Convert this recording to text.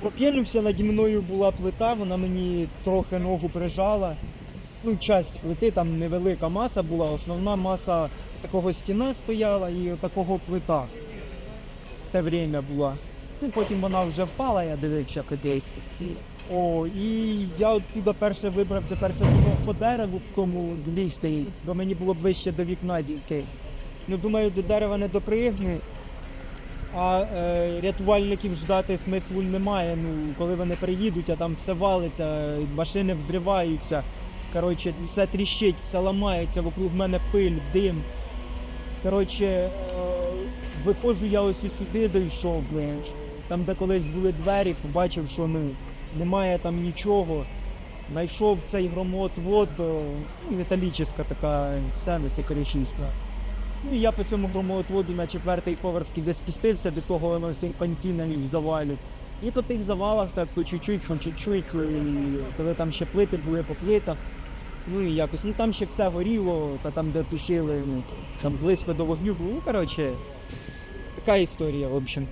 Прокинувся, наді мною була плита, вона мені трохи ногу прижала. Ну, часть плити, там невелика маса була, основна маса такого стіна стояла і такого плита. Те время була. Ну, потім вона вже впала, я дивився кудись. О, і я оттуда перше вибрав тепер по дереву, в тому злі стоїть, бо мені було ближче до вікна дійти. Ну, думаю, до дерева не допригну, а е, рятувальників ждати смислу немає. Ну, коли вони приїдуть, а там все валиться, машини взриваються. Коротше, все тріщить, все ламається, вокруг мене пиль, дим. Коротше, е, виходжу я ось і сюди дійшов, блин. Там, де колись були двері, побачив, що ну, немає там нічого. Знайшов цей громоотвод, е, ну, металічна така семиця коричневська. Ну і я по цьому громоотводу на четвертий поверх десь спустився, до того воно серпантином їх завалить. І по тих завалах так по чуть-чуть, чуть-чуть, коли там ще плити були по плитах. Ну і якось, ну там ще все горіло, та там де тушили, ну, там близько до вогню. Ну, коротше, така історія, в общем.